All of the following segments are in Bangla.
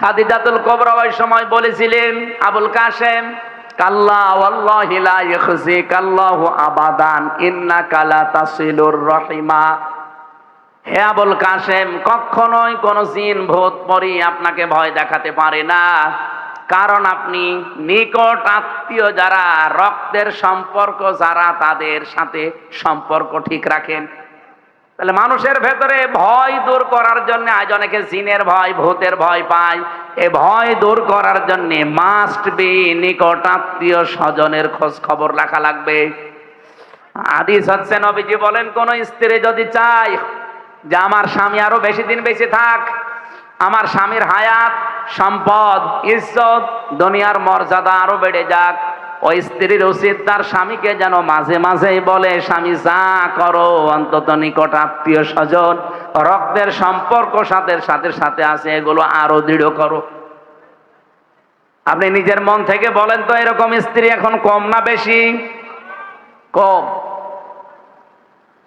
খাদিজাতুল কোবরা ওই সময় বলেছিলেন, আবুল কাসেম কাল্লা আবাদান তাসিলুর হে আবুল কাসেম কখনোই কোন জিন ভূত পরি আপনাকে ভয় দেখাতে পারে না। কারণ আপনি নিকট আত্মীয় যারা রক্তের সম্পর্ক, যারা তাদের সাথে সম্পর্ক ঠিক রাখেন। তাহলে মানুষের ভেতরে ভয় দূর করার জন্য আজ অনেকে জিনের ভয়, ভূতের ভয় পায়। এ ভয় দূর করার জন্য মাস্ট বি নিকট আত্মীয় স্বজনের খোঁজ খবর রাখা লাগবে। আদিস হচ্ছে, নবীজি বলেন, কোন স্ত্রী যদি চায় যে আমার স্বামী আরও বেশি দিন বেঁচে থাক, আমার স্বামীর হায়াত, সম্পদ, ইজ্জত, দুনিয়ার মর্যাদা আরও বেড়ে যাক ওই স্ত্রীর উচিত তার স্বামীকে যেন মাঝে মাঝেই বলে, স্বামী, যা করো, অন্তত নিকট আত্মীয় স্বজন, রক্তের সম্পর্ক সাথে সাথে সাথে আছে, এগুলো আরও দৃঢ় করো। আপনি নিজের মন থেকে বলেন তো, এরকম স্ত্রী এখন কম না বেশি? কম।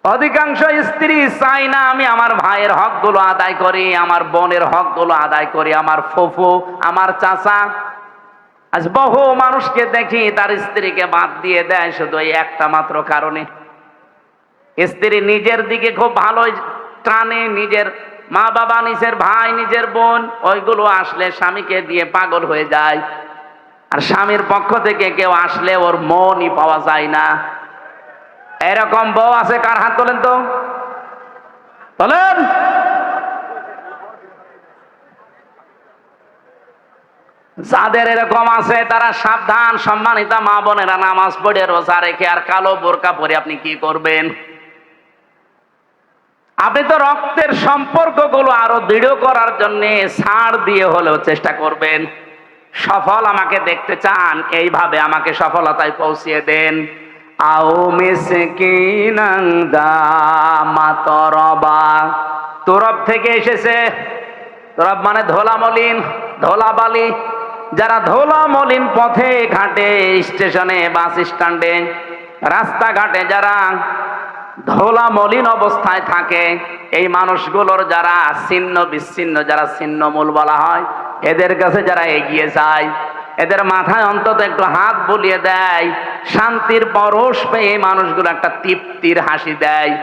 অধিকাংশ স্ত্রী চাই না, আমি আমার ভাইয়ের হকগুলো আদায় করি, আমার বোনের হকগুলো আদায় করি, আমার ফুফু, আমার চাচা আজ বহু মানুষকে দেখি তার স্ত্রীকে বাদ দিয়ে দেয় শুধু এই একটা মাত্র কারণে। স্ত্রী নিজের দিকে খুব ভালো টানে, নিজের মা বাবা নিজের ভাই, নিজের বোন, ওইগুলো আসলে স্বামীকে দিয়ে পাগল হয়ে যায়। আর স্বামীর পক্ষ থেকে কেউ আসলে ওর মনই পাওয়া যায় না। এরকম বউ আছে কার হাত তোলেন তো? তোলেন? যাদের এরকম আছে, তারা সাবধান, সম্মানিতা মা বোনেরা, নামাজ পড়ে, রোজা রেখে, আর কালো বোরকা পরে আপনি কি করবেন? আপনি তো রক্তের সম্পর্কগুলো আরও দৃঢ় করার জন্য ছাড় দিয়ে হলেও চেষ্টা করবেন। সফল আমাকে দেখতে চান, এইভাবে আমাকে সফলতায় পৌঁছিয়ে দেন। আও মিসকিনাং দামাতরবা তোরব। থেকে এসেছে। তোরব মানে ধোলা মলিন ধোলা বালি যারা ধোলা মলিন পথে ঘাটে, স্টেশনে, বাস স্ট্যান্ডে, রাস্তাঘাটে যারা ধোলা মলিন অবস্থায় থাকে, এই মানুষগুলোর যারা ছিন্ন বিচ্ছিন্ন, যারা ছিন্নমূল বলা হয়, এদের কাছে যারা এগিয়ে যায়, এদের মাথায় অন্তত একটু হাত বলিয়ে দেয়, শান্তির পরশ পেয়ে এই মানুষগুলো একটা তৃপ্তির হাসি দেয়।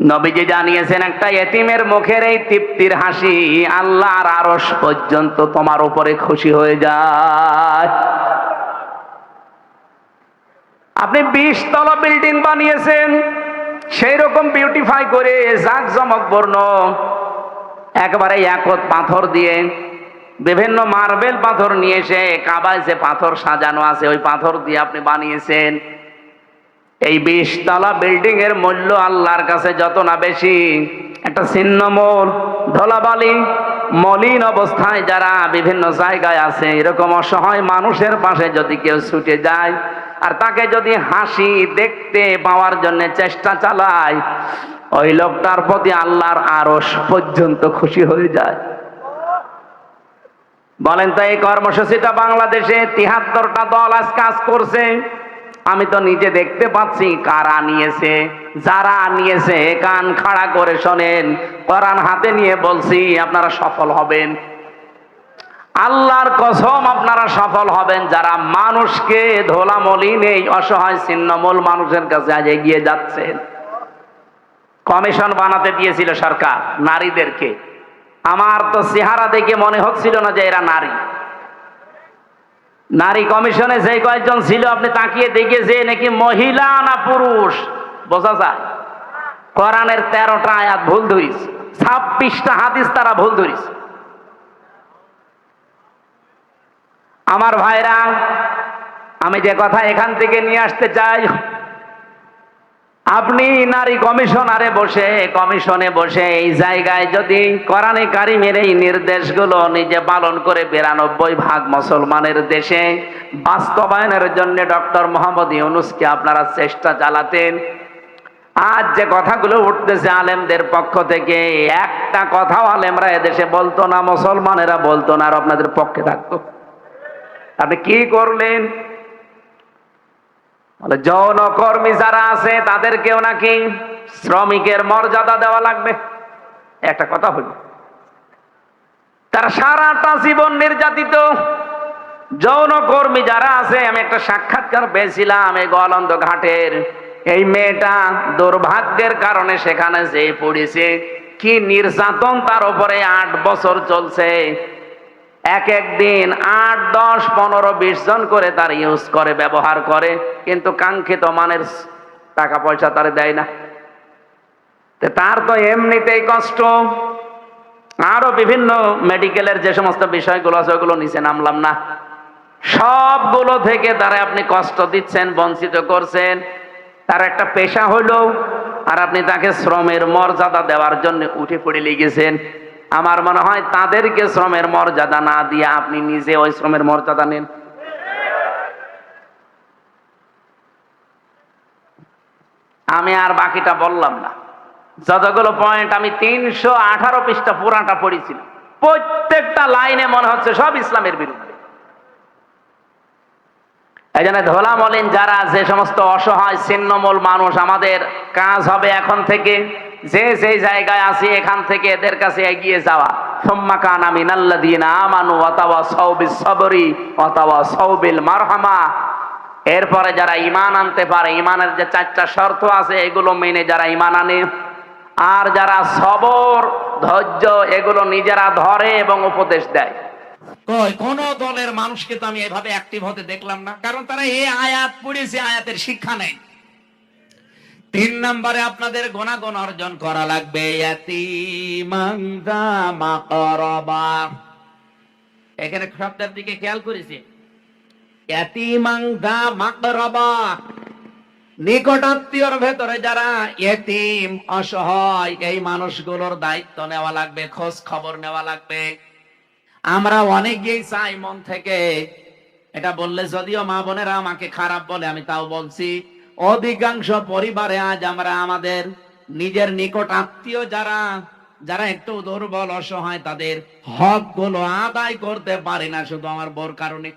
নবীজি জানিয়েছেন একটা এতিমের মুখের এই তৃপ্তির হাসি আল্লাহর আরস পর্যন্ত তোমার উপরে খুশি হয়ে যায়। আপনি বিশ তলা বিল্ডিং বানিয়েছেন সেই রকম বিউটিফাই করে জাক বর্ণ, একবারে একত পাথর দিয়ে বিভিন্ন মার্বেল পাথর নিয়ে এসে কাবায় যে পাথর সাজানো আছে, ওই পাথর দিয়ে আপনি বানিয়েছেন। এই বিশতলা বিল্ডিং এর মূল্য আল্লাহর কাছে যত না বেশি। একটা ছিন্নমূল ধলাবালি, মলিন অবস্থায় যারা বিভিন্ন জায়গায় আছে, এরকম অসহায় মানুষের পাশে যদি কেউ ছুটে যায়, আর তাকে যদি হাসি দেখতে পাওয়ার জন্য চেষ্টা চালায়, ওই লোকটার প্রতি আল্লাহর আরস পর্যন্ত খুশি হয়ে যায়। বলেন তো এই কর্মসূচিটা বাংলাদেশে তিহাত্তরটা দল আজ কাজ করছে। আমি তো নিজে দেখতে পাচ্ছি কারা নিয়েছে, যারা নিয়েছে, কান খাড়া করে শোনেন, কোরআন হাতে নিয়ে বলছি, আপনারা সফল হবেন। আল্লাহর কসম আপনারা সফল হবেন, যারা মানুষকে ধোলামলি নেই, অসহায় ছিন্নমূল মানুষের কাছে আজ এগিয়ে যাচ্ছেন। কমিশন বানাতে দিয়েছিল সরকার, নারীদেরকে। আমার তো চেহারা দেখে মনে হচ্ছিল না যে এরা নারী। নারী কমিশনে যে কয়েকজন ছিল, আপনি তাকিয়ে দেখে যে নাকি মহিলা না পুরুষ? বোঝা যায়? কোরআনের তেরোটা আয়াত ভুল ধরিস ছাব্বিশটা হাদিস তারা ভুল ধরিস আমার ভাইরা, আমি যে কথা এখান থেকে নিয়ে আসতে চাই আপনি নারী কমিশনারে বসে, কমিশনে বসে এই জায়গায় যদি কোরআনে কারিমের এই নির্দেশগুলো নিজে পালন করে বিরানব্বই ভাগ মুসলমানের দেশে, বাস্তবায়নের জন্য ডক্টর মোহাম্মদ ইউনুসকে আপনারা চেষ্টা চালাতেন। আজ যে কথাগুলো উঠতেছে আলেমদের পক্ষ থেকে, একটা কথাও আলেমরা এদেশে বলতো না, মুসলমানেরা বলতো না, আর আপনাদের পক্ষে থাকতো। আপনি কি করলেন? বলে যৌন কর্মী যারা আছে, তাদেরকেও নাকি শ্রমিকের মর্যাদা দেওয়া লাগবে। একটা কথা হইল তারা সারাটা জীবন নির্যাতিত। যৌনকর্মী যারা আছে, আমি একটা সাক্ষাৎকার পেয়েছিলাম এই গোয়ালন্দ ঘাটের। এই মেয়েটা দুর্ভাগ্যের কারণে সেখানে যে পড়েছে। কি নির্যাতন তার উপরে আট বছর চলছে। এক এক দিন আট, দশ, পনেরো, বিশ জন করে তার ইউজ করে, ব্যবহার করে। কিন্তু কাঙ্ক্ষিত মানের টাকা পয়সা তার দেয় না। তার তো এমনিতেই কষ্ট। আরও বিভিন্ন মেডিকেলের যে সমস্ত বিষয়গুলো আছে, ওগুলো নিচে নামলাম না। সবগুলো থেকে তারা আপনি কষ্ট দিচ্ছেন, বঞ্চিত করছেন। তার একটা পেশা হলো আর আপনি তাকে শ্রমের মর্যাদা দেওয়ার জন্য উঠে পড়ে লেগেছেন আমার মনে হয় তাদেরকে শ্রমের মর্যাদা না দিয়ে আপনি নিজে ওই শ্রমের মর্যাদা নেন। আমি আর বাকিটা বললাম না। যতগুলো পয়েন্ট আমি তিনশো আঠারো পৃষ্ঠা পুরাটা পড়েছিলাম। প্রত্যেকটা লাইনে মনে হচ্ছে সব ইসলামের বিরুদ্ধে। এই জন্য ধোলা মলিন যারা যে সমস্ত অসহায় ছিন্নমূল মানুষ আমাদের কাজ হবে এখন থেকে, যে যেই জায়গায় আছি এখান থেকে এদের কাছে এগিয়ে যাওয়া। আমি আমানু সৌবিল সবরি সৌবিল এরপরে যারা ইমান আনতে পারে ইমানের যে চারটা শর্ত আছে, এগুলো মেনে যারা ইমান আনে। আর যারা সবর, ধৈর্য, এগুলো নিজেরা ধরে এবং উপদেশ দেয়। কোন দলের মানুষকে তো আমি এভাবে অ্যাক্টিভ হতে দেখলাম না। কারণ তারা এই আয়াত পড়েছে, আয়াতের শিক্ষা নেই। তিন নম্বরে আপনাদের গুণাগুণ অর্জন করা লাগবে। এখানে শব্দের দিকে খেয়াল করেছি। নিকটাত্মীয়র ভেতরে যারা এতিম অসহায়, এই মানুষগুলোর দায়িত্ব নেওয়া লাগবে, খোঁজ খবর নেওয়া লাগবে। আমরা অনেকেই চাই মন থেকে এটা বললে যদিও মা বোনেরা আমাকে খারাপ বলে, আমি তাও বলছি, অধিকাংশ পরিবারে আজ আমরা আমাদের নিজের নিকট আত্মীয় যারা যারা একটু দুর্বল, অসহায়, তাদের হকগুলো আদায় করতে পারে না, শুধু আমার বোর কারণে।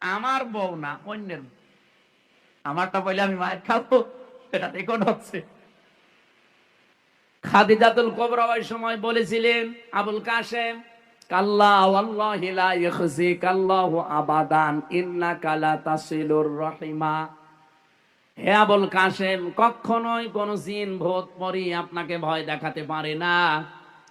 আমার বউ না, অন্যের আমারটা বলে আমি মায়ের খাব, এটা রেকর্ড হচ্ছে। খাদিজাতুল কোবরা সময় বলেছিলেন, আবুল কাশেম কখনোই কোন জিন পরি আপনাকে ভয় দেখাতে পারে না।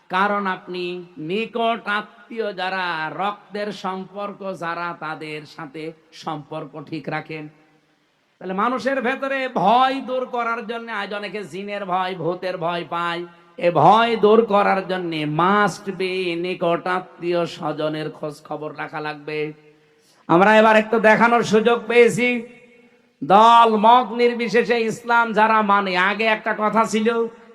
কারণ আপনি নিকট আত্মীয় যারা, রক্তের সম্পর্ক যারা, তাদের সাথে সম্পর্ক ঠিক রাখেন। তাহলে মানুষের ভেতরে ভয় দূর করার জন্য আজ অনেকে জিনের ভয়, ভূতের ভয় পায়। এ ভয় দূর করার জন্য মাস্ট বি নিকট আত্মীয় স্বজনের খোঁজ খবর রাখা লাগবে। আমরা এবার একটু দেখানোর সুযোগ পেয়েছি। দল মত নির্বিশেষে ইসলাম যারা মানে আগে একটা কথা ছিল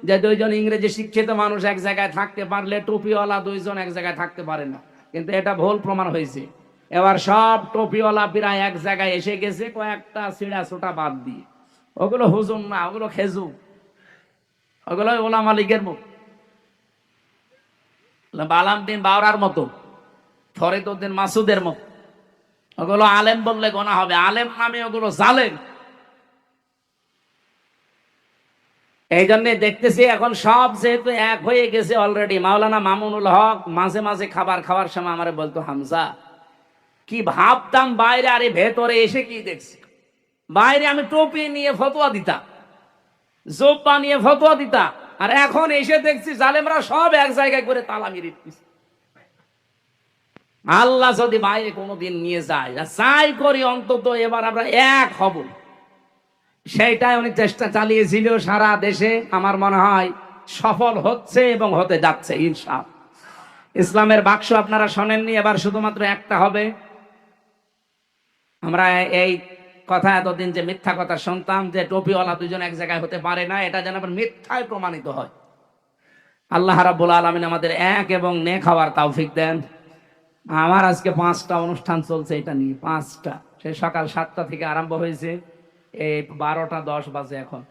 যে দুইজন ইংরেজি শিক্ষিত মানুষ এক জায়গায় থাকতে পারলে টুপিওয়ালা দুইজন এক জায়গায় থাকতে পারে না। কিন্তু এটা ভুল প্রমাণ হয়েছে। এবার সব টুপিওয়ালা প্রায় এক জায়গায় এসে গেছে, কয়েকটা সিড়া ছোটা বাদ দিয়ে। ওগুলো হুজুম না, ওগুলো খেজু ওগুলো ওলা মালিকের মতো বালামদিন বাওরার মতো ফরিদুদ্দিন মাসুদের মতো ওগুলো আলেম বললে গোনা হবে। আলেম নামে ওগুলো জালেম। এই জন্য দেখতেছি এখন সব যেহেতু এক হয়ে গেছে অলরেডি মাওলানা মামুনুল হক মাঝে মাঝে খাবার খাওয়ার সময় আমার বলতো, হামজা, কি ভাবতাম বাইরে আরে ভেতরে এসে কি দেখছি? বাইরে আমি টুপি নিয়ে ফতোয়া দিতাম। জোব্বা নিয়ে ফতোয়া দিতাম আর এখন এসে দেখছি জালেমরা সব এক জায়গায় করে তালা মেরে দিচ্ছে আল্লাহ যদি বাইরে কোনোদিন নিয়ে যায় চাই করি অন্তত এবার আমরা এক হব। সেইটাই উনি চেষ্টা চালিয়েছিল সারা দেশে। আমার মনে হয় সফল হচ্ছে এবং হতে যাচ্ছে ইনশাল ইসলামের বাক্স আপনারা শোনেননি, এবার শুধুমাত্র একটা হবে। আমরা এই কথা এতদিন যে মিথ্যা কথা শুনতাম, যে টপিওয়ালা দুজন এক জায়গায় হতে পারে না, এটা যেন আবার মিথ্যায় প্রমাণিত হয়। আল্লাহ রাব্বুল আলমিন আমাদের এক এবং নে খাওয়ার তৌফিক দেন। আমার আজকে পাঁচটা অনুষ্ঠান চলছে এটা নিয়ে, পাঁচটা। সে সকাল সাতটা থেকে আরম্ভ হয়েছে, এই বারোটা দশ বাজে এখন।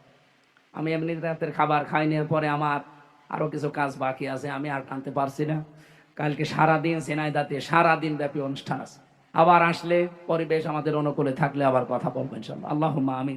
আমি এমনি রাতের খাবার খাই নেওয়ার পরে আমার আরও কিছু কাজ বাকি আছে, আমি আর টানতে পারছি না। কালকে সারাদিন সেনাইদাতে সারাদিন ব্যাপী অনুষ্ঠান আছে। আবার আসলে পরিবেশ আমাদের অনুকূলে থাকলে আবার কথা বলবেন সব আল্লাহ আমি